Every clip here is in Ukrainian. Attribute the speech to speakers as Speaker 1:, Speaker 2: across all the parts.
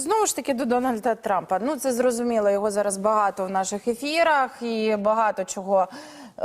Speaker 1: знову ж таки до Дональда Трампа. Ну це зрозуміло. Його зараз багато в наших ефірах і багато чого. Е,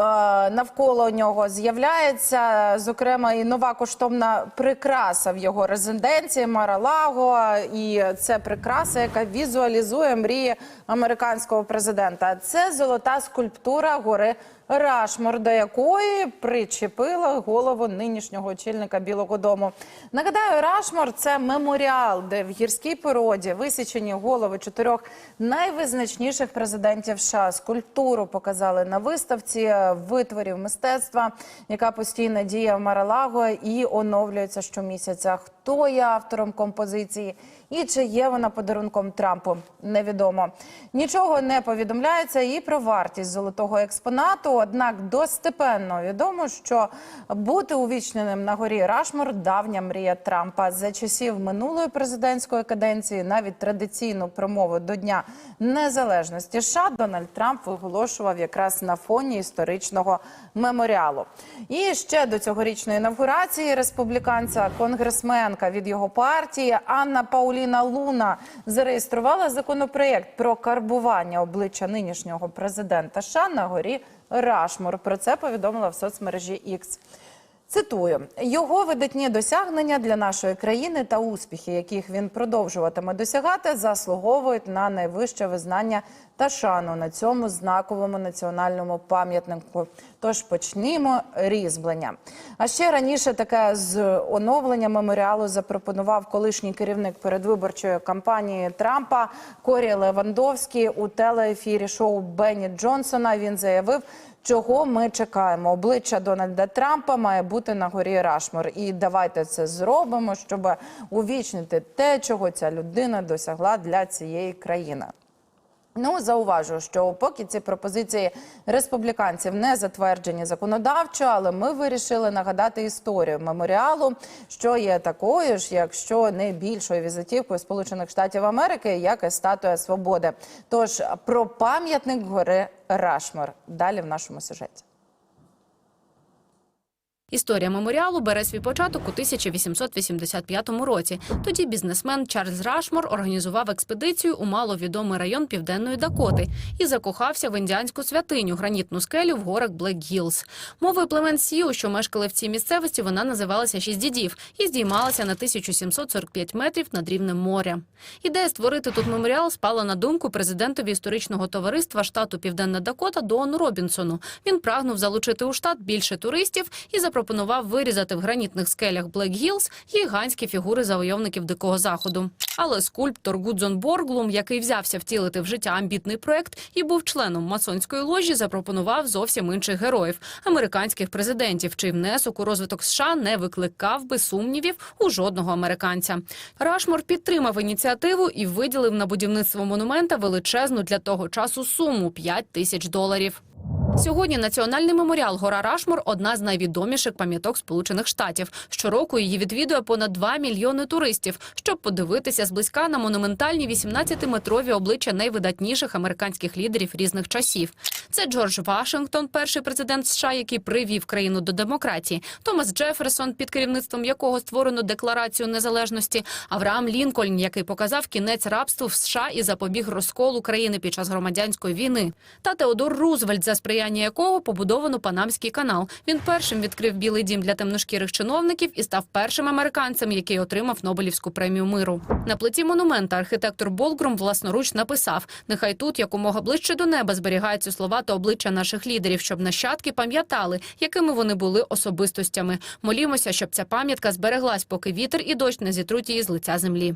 Speaker 1: Навколо нього з'являється, зокрема, і нова коштовна прикраса в його резиденції Маралаго. І це прикраса, яка візуалізує мрії американського президента. Це золота скульптура гори Рашмор, до якої причепила голову нинішнього очільника Білого Дому. Нагадаю, Рашмор це меморіал, де в гірській породі висічені голови чотирьох найвизначніших президентів США. Скульптуру показали на виставці витворів мистецтва, яка постійно діє в Маралаго і оновлюється щомісяця. Хто є автором композиції? І чи є вона подарунком Трампу, невідомо. Нічого не повідомляється і про вартість золотого експонату. Однак достепенно відомо, що бути увічненим на горі Рашмор давня мрія Трампа за часів минулої президентської каденції. Навіть традиційну промову до Дня Незалежності США Дональд Трамп виголошував якраз на фоні історичного меморіалу. І ще до цьогорічної інавгурації республіканця конгресменка від його партії Анна Пауліна Луна зареєструвала законопроєкт про карбування обличчя нинішнього президента США на горі Рашмор. Про це повідомила в соцмережі X. Цитую його видатні досягнення для нашої країни та успіхи, яких він продовжуватиме досягати, заслуговують на найвище визнання та шану на цьому знаковому національному пам'ятнику. Тож почнімо різьблення. А ще раніше таке з оновлення меморіалу запропонував колишній керівник передвиборчої кампанії Трампа Корі Левандовський у телеефірі шоу Бенні Джонсона. Він заявив. Чого ми чекаємо? Обличчя Дональда Трампа має бути на горі Рашмор. І давайте це зробимо, щоб увічнити те, чого ця людина досягла для цієї країни. Ну, зауважу, що поки ці пропозиції республіканців не затверджені законодавчо, але ми вирішили нагадати історію меморіалу, що є такою ж, якщо не більшою візитівкою Сполучених Штатів Америки, як і статуя свободи. Тож про пам'ятник гори Рашмор далі в нашому сюжеті.
Speaker 2: Історія меморіалу бере свій початок у 1885 році. Тоді бізнесмен Чарльз Рашмор організував експедицію у маловідомий район Південної Дакоти і закохався в індіанську святиню гранітну скелю в горах Блек Гілз. Мовою племен Сіу, що мешкали в цій місцевості, вона називалася Шість дідів і здіймалася на 1745 метрів над рівнем моря. Ідея створити тут меморіал спала на думку президентові історичного товариства штату Південна Дакота Дону Робінсону. Він прагнув залучити у штат більше туристів і запропонував вирізати в гранітних скелях Блек Гілз гігантські фігури завойовників дикого заходу. Але скульптор Гудзон Борглум, який взявся втілити в життя амбітний проект і був членом масонської ложі, запропонував зовсім інших героїв американських президентів, чий внесок у розвиток США не викликав би сумнівів у жодного американця. Рашмор підтримав ініціативу і виділив на будівництво монумента величезну для того часу суму 5 тисяч доларів. Сьогодні національний меморіал Гора Рашмор одна з найвідоміших пам'яток Сполучених Штатів. Щороку її відвідує понад 2 мільйони туристів, щоб подивитися зблизька на монументальні 18-метрові обличчя найвидатніших американських лідерів різних часів. Це Джордж Вашингтон, перший президент США, який привів країну до демократії, Томас Джеферсон, під керівництвом якого створено декларацію незалежності, Авраам Лінкольн, який показав кінець рабству в США і запобіг розколу країни під час громадянської війни, та Теодор Рузвельт, за сприяння якого побудовано Панамський канал. Він першим відкрив Білий дім для темношкірих чиновників і став першим американцем, який отримав Нобелівську премію миру. На плиті монумента архітектор Болгрум власноруч написав: нехай тут якомога ближче до неба зберігаються слова та обличчя наших лідерів, щоб нащадки пам'ятали, якими вони були особистостями. Молімося, щоб ця пам'ятка збереглась, поки вітер і дощ не зітруть її з лиця землі.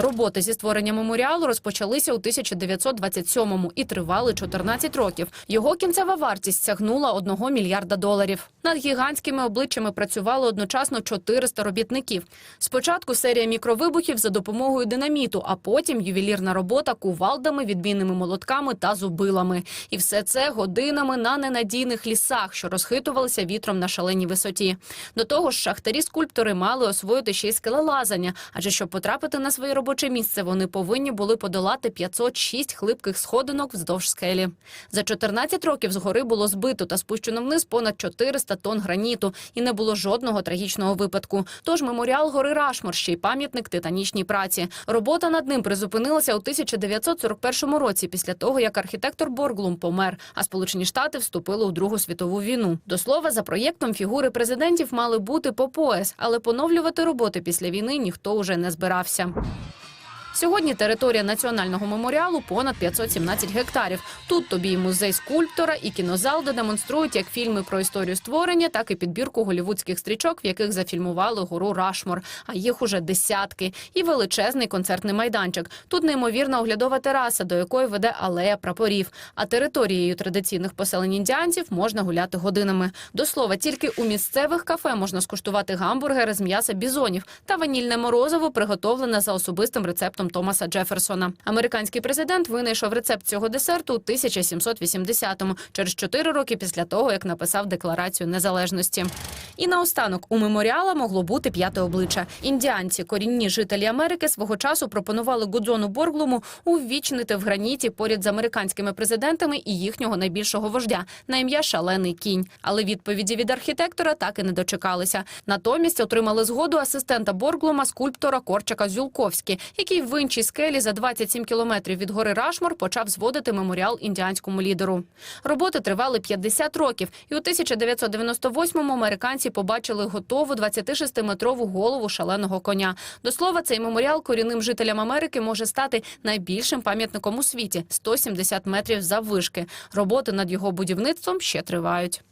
Speaker 2: Роботи зі створення меморіалу розпочалися у 1927-му і тривали 14 років. Його кінцева вартість сягнула 1 мільярда доларів. Над гігантськими обличчями працювало одночасно 400 робітників. Спочатку серія мікровибухів за допомогою динаміту, а потім ювелірна робота кувалдами, відбійними молотками та зубилами. І все це годинами на ненадійних лісах, що розхитувалися вітром на шаленій висоті. До того ж, шахтарі-скульптори мали освоїти ще й скелелазання, адже щоб потрапити на своє робоче місце, вони повинні були подолати 506 хлипких сходинок вздовж скелі. За 14 років згори було збито та спущено вниз понад 400 тонн граніту, і не було жодного трагічного випадку. Тож меморіал гори Рашмор ще й пам'ятник титанічній праці. Робота над ним призупинилася у 1941 році, після того як архітектор Борглум помер, а Сполучені Штати вступили у Другу світову війну. До слова, за проєктом фігури президентів мали бути по пояс, але поновлювати роботи після війни ніхто уже не збирався. Сьогодні територія національного меморіалу понад 517 гектарів. Тут тобі і музей скульптора, і кінозал, де демонструють як фільми про історію створення, так і підбірку голівудських стрічок, в яких зафільмували гору Рашмор. А їх уже десятки. І величезний концертний майданчик. Тут неймовірна оглядова тераса, до якої веде алея прапорів. А територією традиційних поселень індіанців можна гуляти годинами. До слова, тільки у місцевих кафе можна скуштувати гамбургери з м'яса бізонів та ванільне морозиво, приготовлене за особистим рецептом Томаса Джеферсона. Американський президент винайшов рецепт цього десерту у 1780-му, через чотири роки після того, як написав декларацію незалежності. І наостанок у меморіала могло бути п'яте обличчя. Індіанці, корінні жителі Америки, свого часу пропонували Гудзону Борглуму увічнити в граніті поряд з американськими президентами і їхнього найбільшого вождя на ім'я Шалений кінь. Але відповіді від архітектора так і не дочекалися. Натомість отримали згоду асистента Борглума, скульптора Корчака Зюлковський, який в іншій скелі за 27 кілометрів від гори Рашмор почав зводити меморіал індіанському лідеру. Роботи тривали 50 років, і у 1998-му американці побачили готову 26-метрову голову шаленого коня. До слова, цей меморіал корінним жителям Америки може стати найбільшим пам'ятником у світі 170 метрів заввишки. Роботи над його будівництвом ще тривають.